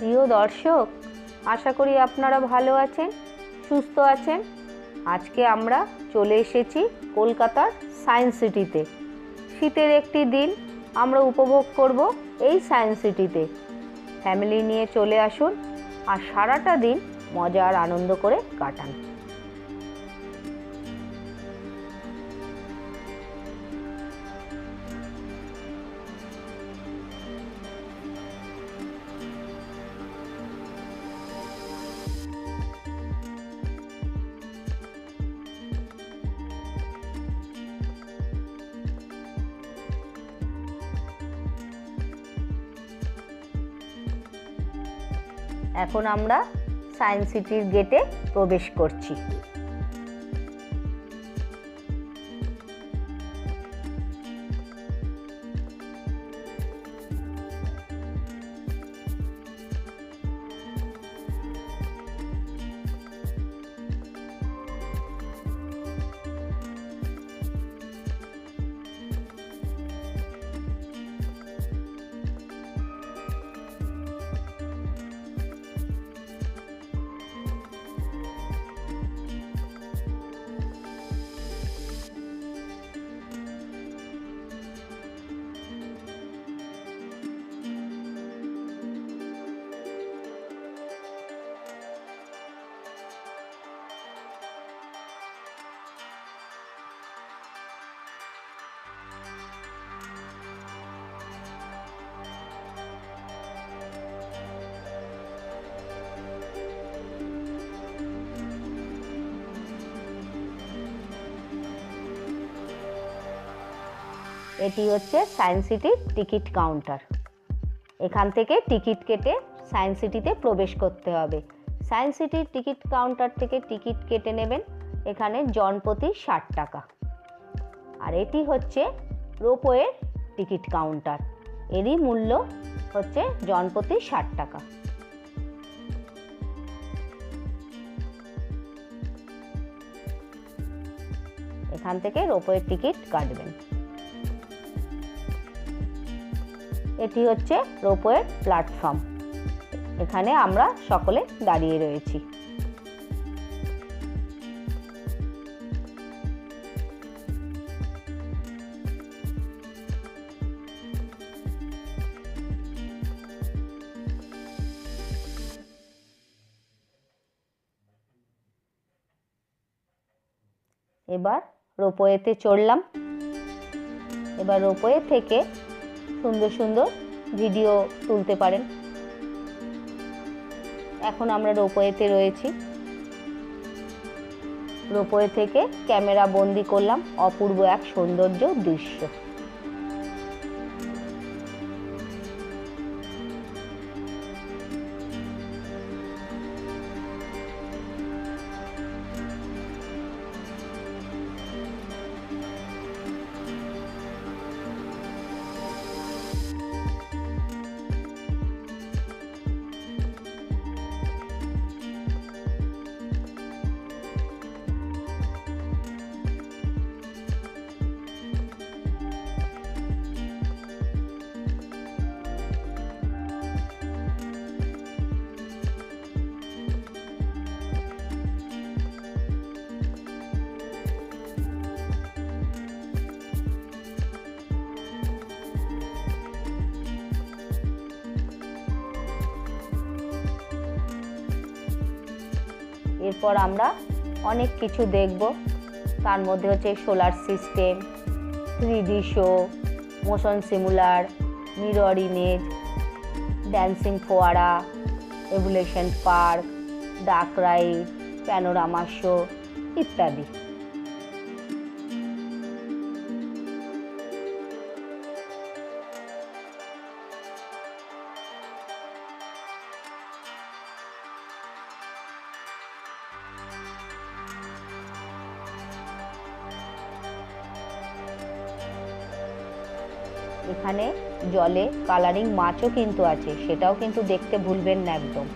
প্রিয় দর্শক, আশা করি আপনারা ভালো আছেন, সুস্থ আছেন। আজকে আমরা চলে এসেছি কলকাতার সায়েন্স সিটিতে। শীতের একটি দিন, আমরা উপভোগ করব এই সায়েন্স সিটিতে। ফ্যামিলি নিয়ে চলে আসুন আর সারাটা দিন মজা আর আনন্দ করে কাটান। এখন আমরা সায়েন্স সিটির গেটে প্রবেশ করছি। এটি হচ্ছে সায়েন্স সিটির টিকিট কাউন্টার। এখান থেকে টিকিট কেটে সায়েন্স সিটিতে প্রবেশ করতে হবে। সায়েন্স সিটির টিকিট কাউন্টার থেকে টিকিট কেটে নেবেন। এখানে জনপ্রতি ষাট টাকা। আর এটি হচ্ছে রোপওয়ের টিকিট কাউন্টার। এরই মূল্য হচ্ছে জনপ্রতি ষাট টাকা। এখান থেকে রোপওয়ের টিকিট কাটবেন। এটি হচ্ছে রোপওয়ের প্ল্যাটফর্ম। এখানে আমরা সকলে দাঁড়িয়ে রয়েছি। এবার রোপওয়েতে চড়লাম। এবার রোপওয়ে থেকে সুন্দর সুন্দর ভিডিও তুলতে পারেন। এখন আমরা রোপওয়েতে রয়েছি। রোপওয়ে থেকে ক্যামেরা বন্দি করলাম। অপূর্ব এক সৌন্দর্য দৃশ্য। এরপর আমরা অনেক কিছু দেখব। তার মধ্যে হচ্ছে solar system three D show, motion simulator, mirror image, dancing ফোয়ারা, evolution park duck ride, panorama show ইত্যাদি। এখানে জলে কালারিং মাছও কিন্তু আছে, সেটাও কিন্তু দেখতে ভুলবেন না একদম।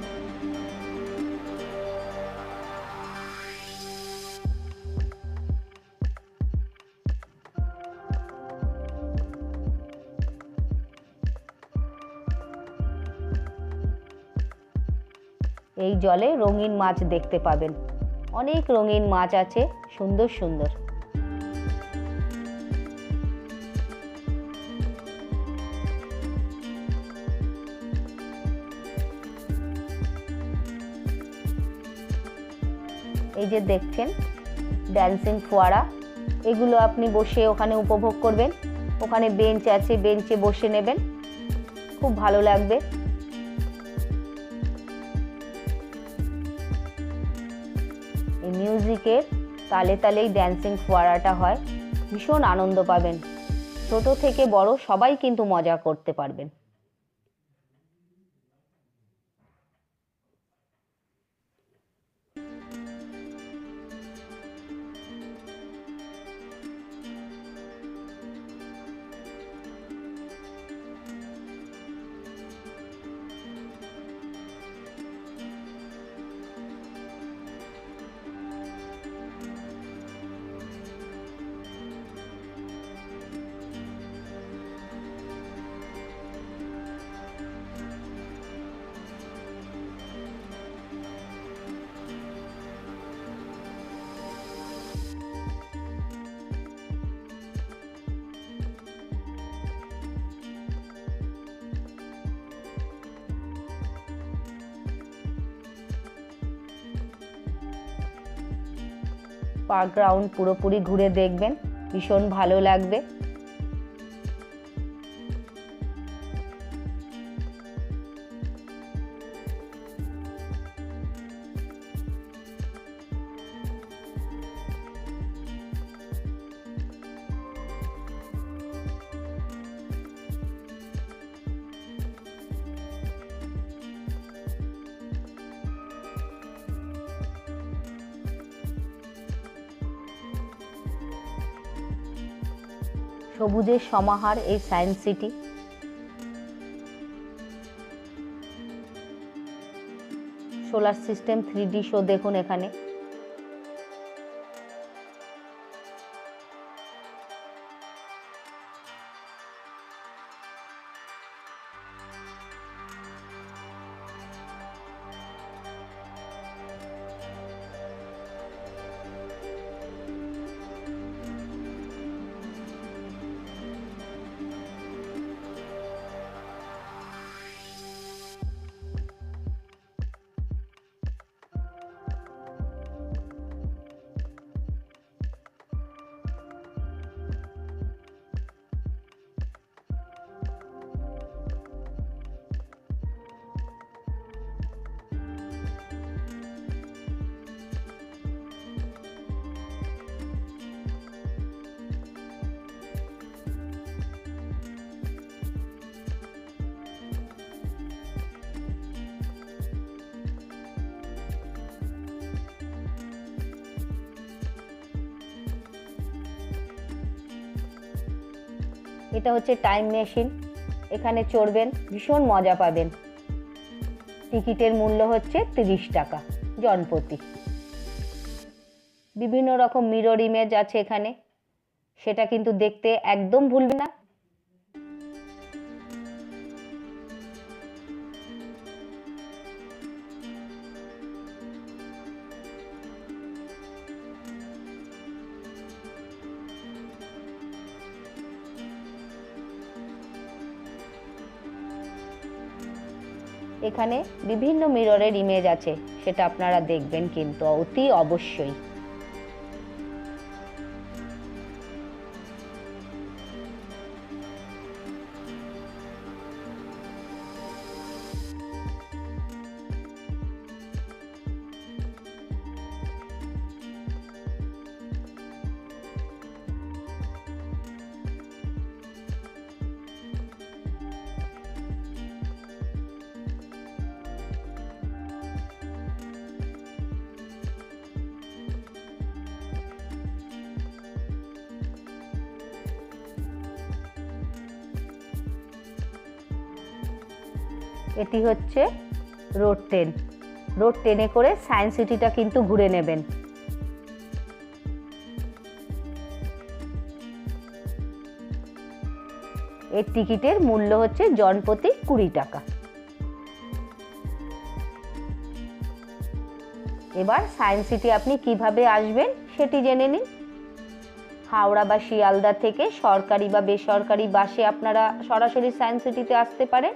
এই জলে রঙিন মাছ দেখতে পাবেন। অনেক রঙিন মাছ আছে, সুন্দর সুন্দর। এই যে দেখছেন ড্যান্সিং ফোয়ারা, এগুলো আপনি বসে ওখানে উপভোগ করবেন। ওখানে বেঞ্চ আছে, বেঞ্চে বসে নেবেন। খুব ভালো লাগবে। এই মিউজিকের তালে তালেই ড্যান্সিং ফোয়ারাটা হয়। ভীষণ আনন্দ পাবেন। ছোট থেকে বড় সবাই কিন্তু মজা করতে পারবেন। পার্ক গ্রাউন্ড পুরোপুরি ঘুরে দেখবেন ভীষণ ভালো লাগবে। সবুজের সমাহার এই science city. Solar system three D show দেখুন এখানে। এটা হচ্ছে টাইম মেশিন এখানে চড়বেন, ভীষণ মজা পাবেন। টিকিটের মূল্য হচ্ছে তিরিশ টাকা, জনপ্রতি। বিভিন্ন রকম মিরর ইমেজ আছে এখানে। সেটা কিন্তু দেখতে একদম ভুলবে না। এখানে বিভিন্ন মিররের ইমেজ আছে সেটা আপনারা দেখবেন কিন্তু অতি অবশ্যই। এটি হচ্ছে রোড ট্রেন রোড ট্রেনে করে সায়েন্স সিটিটা কিন্তু ঘুরে নেবেন। এর টিকিটের মূল্য হচ্ছে জনপ্রতি কুড়ি টাকা। এবার সায়েন্স সিটি আপনি কীভাবে আসবেন সেটি জেনে নিন। হাওড়া বা শিয়ালদা থেকে সরকারি বা বেসরকারি বাসে আপনারা সরাসরি সায়েন্স সিটিতে আসতে পারেন।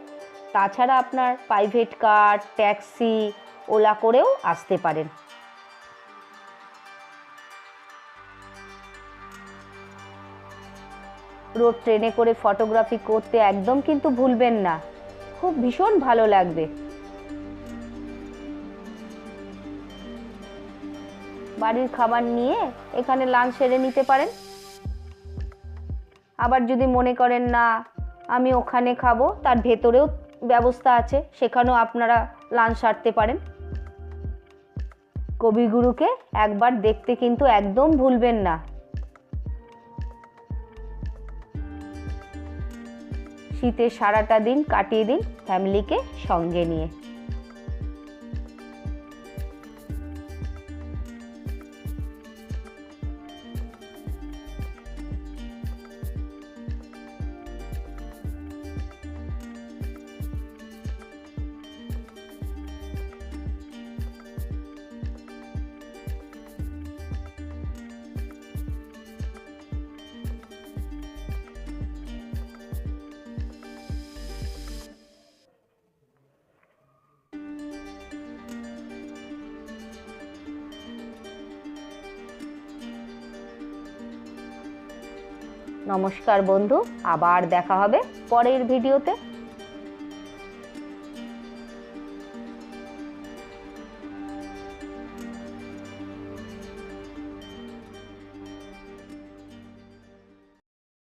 তাছাড়া আপনার প্রাইভেট কার ট্যাক্সি ওলা করেও আসতে পারেন। রোড ট্রেনে করে ফটোগ্রাফি করতে একদম কিন্তু ভুলবেন না। খুব ভীষণ ভালো লাগবে। বাড়ির খাবার নিয়ে এখানে লাঞ্চ সেরে নিতে পারেন। আবার যদি মনে করেন, না, আমি ওখানে খাব, তার ভেতরেও ব্যবস্থা আছে, সেখানেও আপনারা লাঞ্চ সারতে পারেন। কবিগুরুকে একবার দেখতে কিন্তু একদম ভুলবেন না। শীতের সারাটা দিন কাটিয়ে দিন ফ্যামিলিকে সঙ্গে নিয়ে। নমস্কার বন্ধু আবার দেখা হবে পরের ভিডিওতে।